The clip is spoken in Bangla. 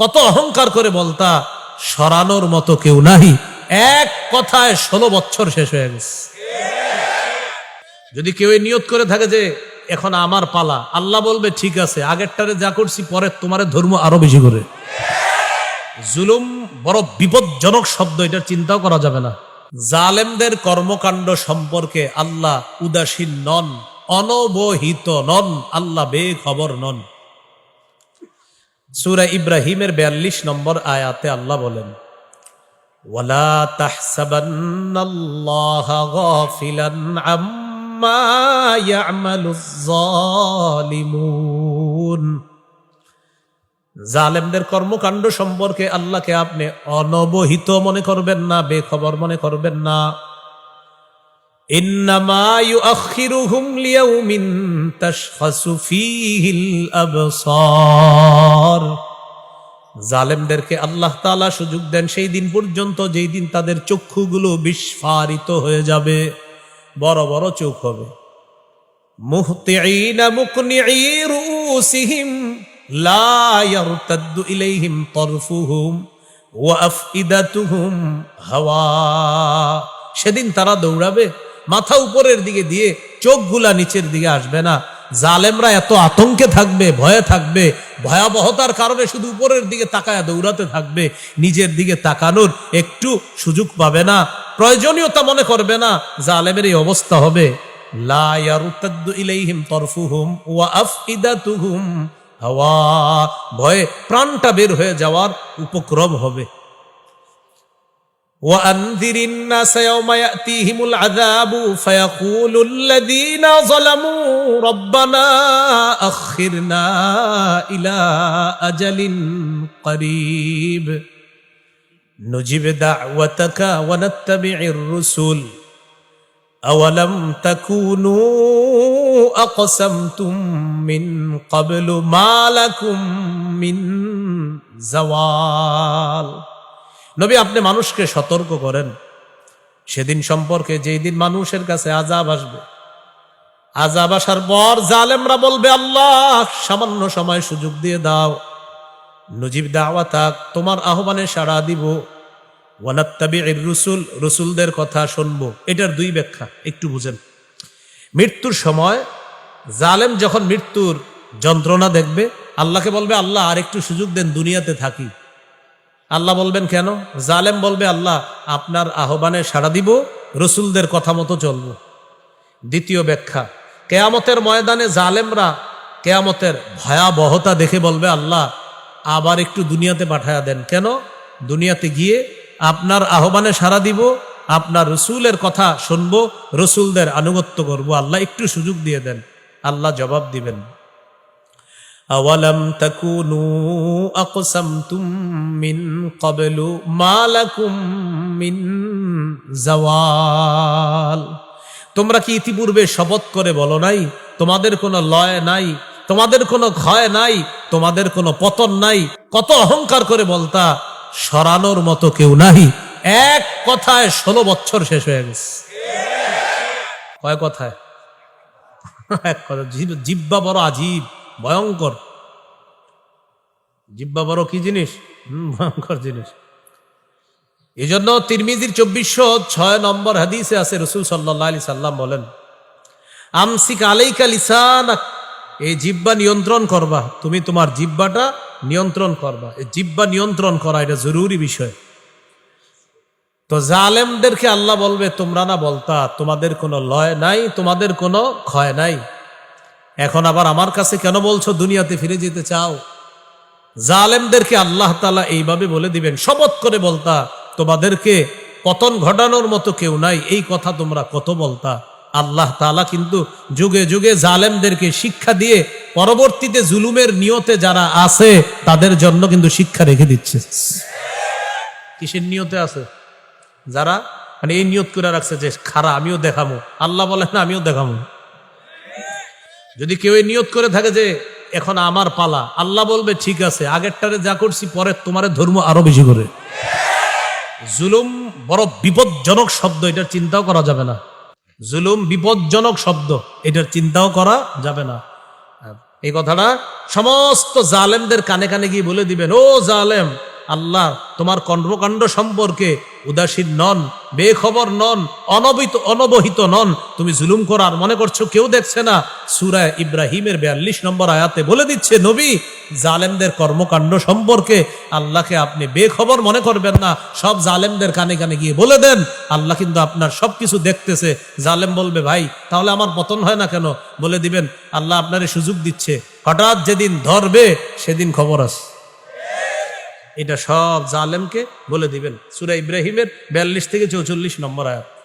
কত অহংকার করে বলতা, সরানোর মতো কেউ নাহি। এক কথায় ষোলো বছর শেষ হয়ে গেছে। যদি কেউ নিয়ত করে থাকে যে, এখন আমার পালা, আল্লাহ বলবে, ঠিক আছে, আগেরটারে যা করছি পরে তোমার ধর্ম আরও বেশি করে। জুলুম বড় বিপজ্জনক শব্দ, এটার চিন্তাও করা যাবে না। জালেমদের কর্মকাণ্ড সম্পর্কে আল্লাহ উদাসীন নন, অনবহিত নন, আল্লাহ বেখবর নন। সুরা ইব্রাহিমের বিয়াল্লিশ নম্বর আয়াতে আল্লাহ বলেন, ওয়ালা তাহসাবান্নাল্লাহা গাফিলান আম্মা ইয়ামালুজ জালেমদের কর্মকাণ্ড সম্পর্কে আল্লাহকে আপনি অনবহিত মনে করবেন না, বেখবর মনে করবেন না। জালেমদেরকে আল্লাহ তাআলা সুযোগ দেন সেই দিন পর্যন্ত যেই দিন তাদের চক্ষুগুলো বিস্ফারিত হয়ে যাবে, বড় বড় চোখ হবে। সেদিন তারা দৌড়াবে মাথা উপরের দিকে দিয়ে চোখগুলা নিচের দিকে আসবে না। জালেমরা এত আতঙ্কে থাকবে, ভয়ে থাকবে, ভয়াবহতার কারণে শুধু উপরের দিকে তাকায় দৌড়াতে থাকবে, নিজের দিকে তাকানোর একটু সুযোগ পাবে না, প্রয়োজনীয়তা মনে করবে না, জালেমের এই অবস্থা হবে। ভয়ে প্রাণটা বের হয়ে যাওয়ার উপক্রম হবে। وأنذر الناس يوم يأتيهم العذاب فيقول الذين ظلموا ربنا أخرنا إلى أجل قريب. نجب دعوتك ونتبع الرسل. أولم تكونوا أقسمتم من قبل ما لكم من زوال؟ নবী, আপনি মানুষকে সতর্ক করেন। সেদিন সম্পর্কে যেই দিন মানুষের কাছে আজাব আসবে আজাব আসার পর জালেমরা বলবে, আল্লাহ, সামান্য সময় সুযোগ দিয়ে দাও। নজিব দাওয়া থাক তোমার আহ্বানে সাড়া দিব। ওয়ানাত্তাবি রসুল, রসুলদের কথা শুনব। এটার দুই ব্যাখ্যা, একটু বুঝেন। মৃত্যুর সময় জালেম যখন মৃত্যুর যন্ত্রণা দেখবে, আল্লাহকে বলবে, আল্লাহ আর একটু সুযোগ দেন, দুনিয়াতে থাকি। আল্লাহ বলবেন কেন? জালেম বলবে, আল্লাহ, আপনার আহ্বানে সাড়া দিব, রসুলদের কথা মতো চলব। দ্বিতীয় ব্যাখ্যা, কেয়ামতের ময়দানে জালেমরা কেয়ামতের ভয়াবহতা দেখে বলবে, আল্লাহ, আবার একটু দুনিয়াতে পাঠায়া দেন। কেন? দুনিয়াতে গিয়ে আপনার আহ্বানে সাড়া দিব, আপনার রসুলের কথা শুনব, রসুলদের আনুগত্য করব। আল্লাহ একটু সুযোগ দিয়ে দেন, আল্লাহ জবাব দিবেন। أولم تكونوا أقسمتم من قبل ما لكم من زوال তোমরা কি ইতিপূর্বে শপথ করে বলো নাই তোমাদের কোনো লয় নাই তোমাদের কোনো ক্ষয় নাই তোমাদের কোনো পতন নাই কত অহংকার করে বলতা সরানোর মতো কেউ নাই এক কথায় ষোলো বছর শেষ হয়ে গেছে কয় কথায় এক কথা জিব- জিব্বা বড় আজীব ভয়ঙ্কর। জিব্বা বড় কি জিনিস? হুম, ভয়ঙ্কর জিনিস। এই জন্য তিরমিজির চব্বিশশো ছয় নম্বর হাদিসে আছে রসুল সাল্লাহ সাল্লাম বলেন আমসিক আলাইকা লিসানাক এই জিব্বা নিয়ন্ত্রণ করবা। তুমি তোমার জিব্বাটা নিয়ন্ত্রণ করবা। এই জিব্বা নিয়ন্ত্রণ করা এটা জরুরি বিষয়। তো জালেমদেরকে আল্লাহ বলবে তোমরা না বলতা তোমাদের কোনো লয় নাই তোমাদের কোনো ক্ষয় নাই। এখন আবার আমার কাছে কেন বলছো দুনিয়াতে ফিরে যেতে চাও? জালেমদেরকে আল্লাহ তালা এইভাবে বলে দিবেন, শপথ করে বলতা, তোমাদেরকে পতন ঘটানোর মতো কেউ নাই, এই কথা তোমরা কত বলতা? আল্লাহ তালা কিন্তু যুগে যুগে জালেমদেরকে শিক্ষা দিয়ে পরবর্তীতে জুলুমের নিয়তে যারা আছে, তাদের জন্য কিন্তু শিক্ষা রেখে দিচ্ছে। কিসের নিয়তে আছে? যারা মানে এই নিয়ত করে রাখছে যে, খারা, আমিও দেখামো। আল্লাহ বলে না, আমিও দেখামো। যদি কেউ নিয়ত করে থাকে যে, এখন আমার পালা। আল্লাহ বলবে, ঠিক আছে, আগেরটারে যা করছি পরে তোমার ধর্ম আরও বেশি করে। জুলুম বড় বিপজ্জনক শব্দ, এটার চিন্তাও করা যাবে না। জুলুম বিপজ্জনক শব্দ, এটার চিন্তাও করা যাবে না। এই কথাটা সমস্ত জালেমদের কানে কানে গিয়ে বলে দিবেন, ও জালেম, আল্লাহ, তোমার কর্মকাণ্ড সম্পর্কে উদাসীন নন, বেখবর নন, অনবিত, অনবহিত নন। তুমি জুলুম করার মনে করছ, কেউ দেখছে না। সুরায় ইব্রাহিমের বিয়াল্লিশ নম্বর আয়াতে বলে দিচ্ছে, নবী, জালেমদের কর্মকাণ্ড সম্পর্কে আল্লাহকে আপনি বেখবর মনে করবেন না। সব জালেমদের কানে কানে গিয়ে বলে দেন, আল্লাহ কিন্তু আপনার সবকিছু দেখতেছে। জালেম বলবে, ভাই, তাহলে আমার পতন হয় না কেন? বলে দিবেন, আল্লাহ আপনার সুযোগ দিচ্ছে। হঠাৎ যেদিন ধরবে, সেদিন খবর আছে। এটা সব জালেমকে বলে দিবেন। সুরা ইব্রাহিমের বিয়াল্লিশ থেকে চৌচল্লিশ নম্বর আয়াত।